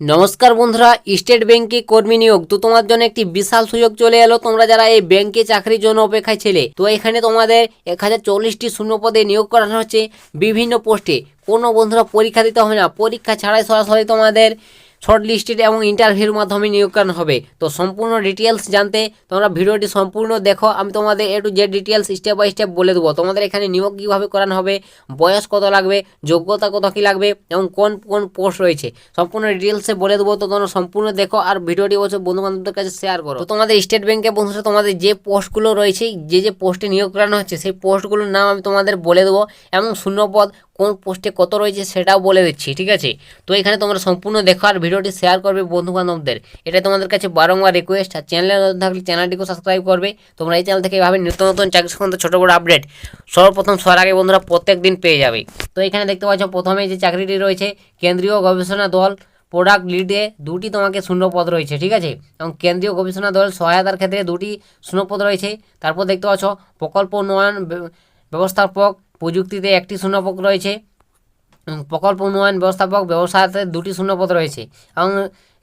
নমস্কার বন্ধুরা, স্টেট ব্যাংকে কর্মী নিয়োগ। তো তোমার জন্য একটি বিশাল সুযোগ চলে এলো। তোমরা যারা এই ব্যাংকে চাকরির জন্য অপেক্ষায় ছিলে, তো এখানে তোমাদের এক হাজার চল্লিশটি শূন্য পদে নিয়োগ করানো হচ্ছে বিভিন্ন পোস্টে। কোনো বন্ধুরা পরীক্ষা দিতে হবে না। পরীক্ষা ছাড়াই সরাসরি তোমাদের শর্ট লিস্টেড এবং ইন্টারভিউর মাধ্যমে নিয়োগ করানো হবে। তো সম্পূর্ণ ডিটেলস জানতে তোমরা ভিডিওটি সম্পূর্ণ দেখো। আমি তোমাদের A to Z details step by step বলে দেবো। তোমাদের এখানে নিয়োগ কীভাবে করানো হবে, বয়স কত লাগবে, যোগ্যতা কত কী লাগবে, এবং কোন কোন পোস্ট রয়েছে। সম্পূর্ণ ডিটেলসে বলে দেবো। তো তোমরা সম্পূর্ণ দেখো আর ভিডিওটি অবশ্যই বন্ধু বান্ধবদের কাছে শেয়ার করো। তো তোমাদের স্টেট ব্যাংকে বন্ধুরা, তোমাদের যে পোস্টগুলো রয়েছে, যে যে পোস্টে নিয়োগ করানো হচ্ছে, সেই পোস্টগুলোর নাম আমি তোমাদের বলে দেবো। এবং শূন্যপদ কোন পোস্টে কত রয়েছে সেটাও বলে দিচ্ছি, ঠিক আছে? তো এখানে তোমরা সম্পূর্ণ দেখো আর ভিডিওটি শেয়ার করবে বন্ধু বান্ধবদের এটা তোমাদের কাছে বারংবার রিকোয়েস্ট আর চ্যানেলে নতুন থাকলে চ্যানেলটিকে সাবস্ক্রাইব করবে। তোমরা এই চ্যানেল থেকে এভাবে নিত্য নতুন চাকরি সংক্রান্ত ছোটো বড়ো আপডেট সর্বপ্রথম সবার আগে বন্ধুরা প্রত্যেক দিন পেয়ে যাবে। তো এখানে দেখতে পাচ্ছ প্রথমে যে চাকরিটি রয়েছে, কেন্দ্রীয় গবেষণা দল প্রোডাক্ট লিডে দুটি তোমাকে শূন্য পদ রয়েছে, ঠিক আছে? এবং কেন্দ্রীয় গবেষণা দল সহায়তার ক্ষেত্রে দুটি শূন্য পদ রয়েছে। তারপর দেখতে পাচ্ছ প্রকল্প উন্নয়ন ব্যবস্থাপক প্রযুক্তিতে একটি শূন্যপদ রয়েছে। প্রকল্প উন্নয়ন ব্যবস্থাপক ব্যবসায়তে দুটি শূন্যপদ রয়েছে এবং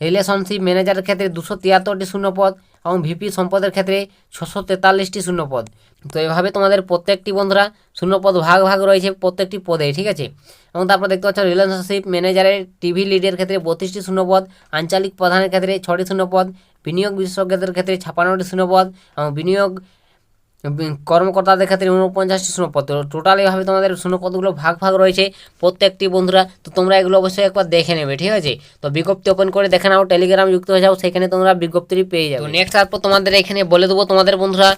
রিলেশনশিপ ম্যানেজারের ক্ষেত্রে দুশো তিয়াত্তরটি শূন্যপদ এবং ভিপি সম্পদের ক্ষেত্রে ছশো তেতাল্লিশটি শূন্যপদ তো এভাবে তোমাদের প্রত্যেকটি বন্ধুরা শূন্যপদ ভাগ ভাগ রয়েছে প্রত্যেকটি পদে, ঠিক আছে? এবং তারপর দেখতে পাচ্ছ রিলেশনশিপ ম্যানেজারের টিভি লিডের ক্ষেত্রে বত্রিশটি শূন্যপদ আঞ্চলিক প্রধানের ক্ষেত্রে ছটি শূন্যপদ বিনিয়োগ বিশেষজ্ঞদের ক্ষেত্রে ছাপান্নটি শূন্যপদ এবং বিনিয়োগ কর্মকর্তাদের ক্ষেত্রে উনপঞ্চাশটি শূন্যপদ টোটাল এভাবে তোমাদের শূন্যপদগুলো ভাগ ভাগ রয়েছে প্রত্যেকটি বন্ধুরা। তো তোমরা এগুলো অবশ্যই একবার দেখে নেবে ঠিক আছে? তো বিজ্ঞপ্তি ওপেন করে দেখে নাও টেলিগ্রাম যুক্ত হয়ে যাও সেখানে তোমরা বিজ্ঞপ্তিটি পেয়ে যাবে। নেক্সট তারপর তোমাদের এখানে বলে দেবো তোমাদের বন্ধুরা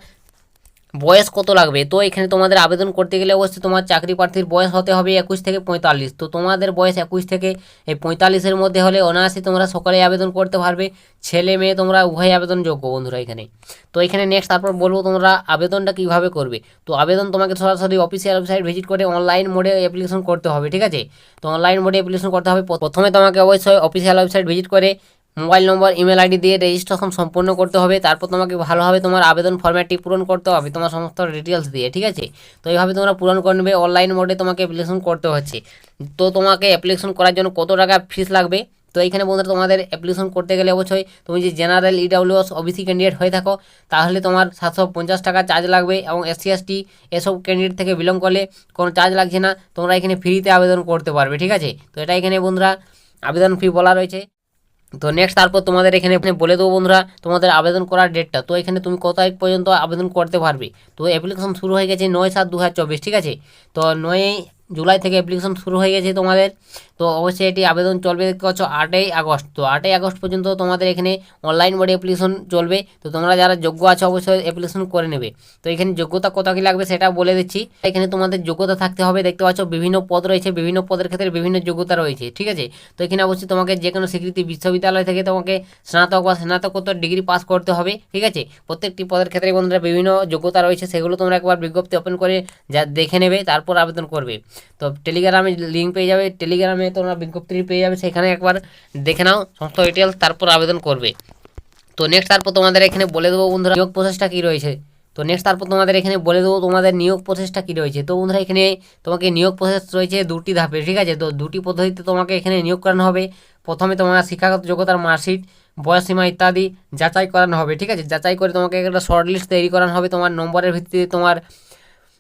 বয়স কত লাগবে? তো এখানে তোমাদের আবেদন করতে গেলে অবশ্যই তোমার চাকরি প্রার্থীর বয়স হতে হবে একুশ থেকে পঁয়তাল্লিশ। তো তোমাদের বয়স একুশ থেকে এই পঁয়তাল্লিশের মধ্যে হলে অনায়াসে তোমরা সকালে আবেদন করতে পারবে। ছেলে মেয়ে তোমরা উভয় আবেদনযোগ্য বন্ধুরা এখানে। তো এখানে নেক্সট তারপর বলব তোমরা আবেদনটা কীভাবে করবে? তো আবেদন তোমাকে সরাসরি অফিসিয়াল ওয়েবসাইট ভিজিট করে অনলাইন মোডে অ্যাপ্লিকেশন করতে হবে, ঠিক আছে? তো অনলাইন মোডে অ্যাপ্লিকেশন করতে হবে। প্রথমে তোমাকে অবশ্যই অফিসিয়াল ওয়েবসাইট ভিজিট করে মোবাইল নম্বর ইমেল আইডি দিয়ে রেজিস্ট্রেশন সম্পূর্ণ করতে হবে। তারপর তোমাকে ভালোভাবে তোমার আবেদন ফর্ম্যাটটি পূরণ করতে হবে, তোমার সমস্ত ডিটেলস দিয়ে, ঠিক আছে? তো এইভাবে তোমরা পূরণ করে নেবে। অনলাইন মোডে তোমাকে অ্যাপ্লিকেশন করতে হচ্ছে। তো তোমাকে অ্যাপ্লিকেশন করার জন্য কত টাকা ফিস লাগবে? তো এইখানে বন্ধুরা তোমাদের অ্যাপ্লিকেশন করতে গেলে অবশ্যই তুমি যে জেনারেল ইডাব্লিউএস ওবিসি ক্যান্ডিডেট হয়ে থাকো, তাহলে তোমার সাতশো পঞ্চাশ টাকা চার্জ লাগবে এবং এসসি এসটি এসব ক্যান্ডিডেট থেকে বিলং করলে কোনো চার্জ লাগছে না। তোমরা এখানে ফ্রিতে আবেদন করতে পারবে, ঠিক আছে? তো এটা এখানে বন্ধুরা আবেদন ফি বলা রয়েছে। তো নেক্সট তারপর তোমাদের এখানে বলে দেবো বন্ধুরা, তোমাদের আবেদন করার ডেটটা তো এখানে তুমি কত তারিখ পর্যন্ত আবেদন করতে পারবে? তো অ্যাপ্লিকেশন শুরু হয়ে গেছে নয় সাত দু ঠিক আছে? তো নয় জুলাই থেকে অ্যাপ্লিকেশন শুরু হয়ে গেছে তোমাদের। তো অবশ্যই এটি আবেদন চলবে দেখতে আটই আগস্ট। তো আটই আগস্ট পর্যন্ত তোমাদের এখানে অনলাইন মোডে অ্যাপ্লিকেশন চলবে। তো তোমরা যারা যোগ্য আছো, অবশ্যই অ্যাপ্লিকেশন করে নেবে। তো এখানে যোগ্যতা কত কী লাগবে সেটা বলে দিচ্ছি। এখানে তোমাদের যোগ্যতা থাকতে হবে, দেখতে পাচ্ছ বিভিন্ন পদ রয়েছে, বিভিন্ন পদের ক্ষেত্রে বিভিন্ন যোগ্যতা রয়েছে, ঠিক আছে? তো এখানে অবশ্যই তোমাকে যে কোনো স্বীকৃতি বিশ্ববিদ্যালয় থেকে তোমাকে স্নাতক বা স্নাতকোত্তর ডিগ্রি পাস করতে হবে, ঠিক আছে? প্রত্যেকটি পদের ক্ষেত্রে বন্ধুরা বিভিন্ন যোগ্যতা রয়েছে, সেগুলো তোমরা একবার বিজ্ঞপ্তি ওপেন করে যা দেখে নেবে, তারপর আবেদন করবে। তো টেলিগ্রামে লিঙ্ক পেয়ে যাবে। টেলিগ্রামে তোমরা বিজ্ঞপ্তি পেয়ে যাবে, সেখানে একবার দেখে নাও সমস্ত ডিটেলস তারপর আবেদন করবে। তো নেক্সট তারপর তোমাদের এখানে বলে দেবো বন্ধুরা, নিয়োগ প্রসেসটা কী রয়েছে? তো নেক্সট তারপর তোমাদের এখানে বলে দেবো তোমাদের নিয়োগ প্রসেসটা কী রয়েছে। তো বন্ধুরা, এখানে তোমাকে নিয়োগ প্রসেস রয়েছে দুটি ধাপে ঠিক আছে? তো দুটি পদ্ধতিতে তোমাকে এখানে নিয়োগ করানো হবে। প্রথমে তোমার শিক্ষাগত যোগ্যতার মার্কশিট বয়সীমা ইত্যাদি যাচাই করানো হবে, ঠিক আছে? যাচাই করে তোমাকে একটা শর্ট লিস্ট তৈরি করানো হবে। তোমার নম্বরের ভিত্তিতে তোমার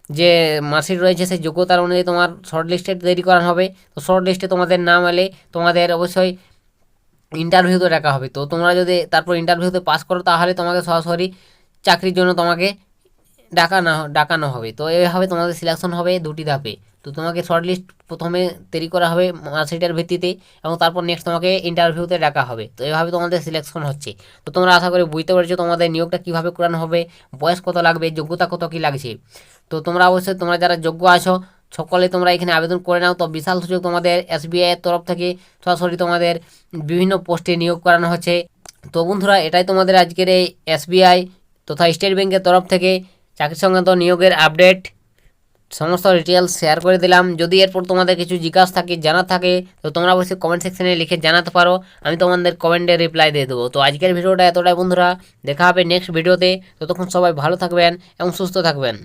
যে মার্কশিট রয়েছে সেই যোগ্যতার অনুযায়ী তোমার শর্ট লিস্টে তৈরি করানো হবে। তো শর্ট লিস্টে তোমাদের নাম এলে তোমাদের অবশ্যই ইন্টারভিউতে ডাকা হবে। তো তোমরা যদি তারপর ইন্টারভিউতে পাস করো তাহলে তোমাকে সরাসরি চাকরির জন্য তোমাকে ডাকানো ডাকানো হবে। তো এইভাবে তোমাদের সিলেকশন হবে দুটি ধাপে। তো তোমাকে শর্ট লিস্ট প্রথমে তৈরি করা হবে মার্কশিটের ভিত্তিতে এবং তারপর নেক্সট তোমাকে ইন্টারভিউতে ডাকা হবে। তো এইভাবে তোমাদের সিলেকশন হচ্ছে। তো তোমরা আশা করি বুঝতে পেরেছ তোমাদের নিয়োগটা কীভাবে করানো হবে, বয়স কত লাগবে, যোগ্যতা কত কী লাগছে। তো তোমরা অবশ্যই, তোমরা যারা যোগ্য আছো, সকলে তোমরা এখানে আবেদন করে নাও। তো বিশাল সুযোগ তোমাদের এসবিআই এর তরফ থেকে সরাসরি তোমাদের বিভিন্ন পোস্টে নিয়োগ করানো হচ্ছে। তো বন্ধুরা, এটাই তোমাদের আজকের এই এসবিআই তথা স্টেট ব্যাংকের তরফ থেকে। চাকরি সংক্রান্ত নিয়োগের আপডেট, সমস্ত ডিটেলস শেয়ার করে দিলাম। যদি এরপর তোমাদের কিছু জিজ্ঞাসা থাকে জানা থাকে, তো তোমরা অবশ্যই কমেন্ট সেকশনে লিখে জানাতে পারো। আমি তোমাদের কমেন্টে রিপ্লাই দিয়ে দেবো। তো আজকের ভিডিওটা এতটাই বন্ধুরা, দেখা হবে নেক্সট ভিডিওতে ততক্ষণ সবাই ভালো থাকবেন এবং সুস্থ থাকবেন।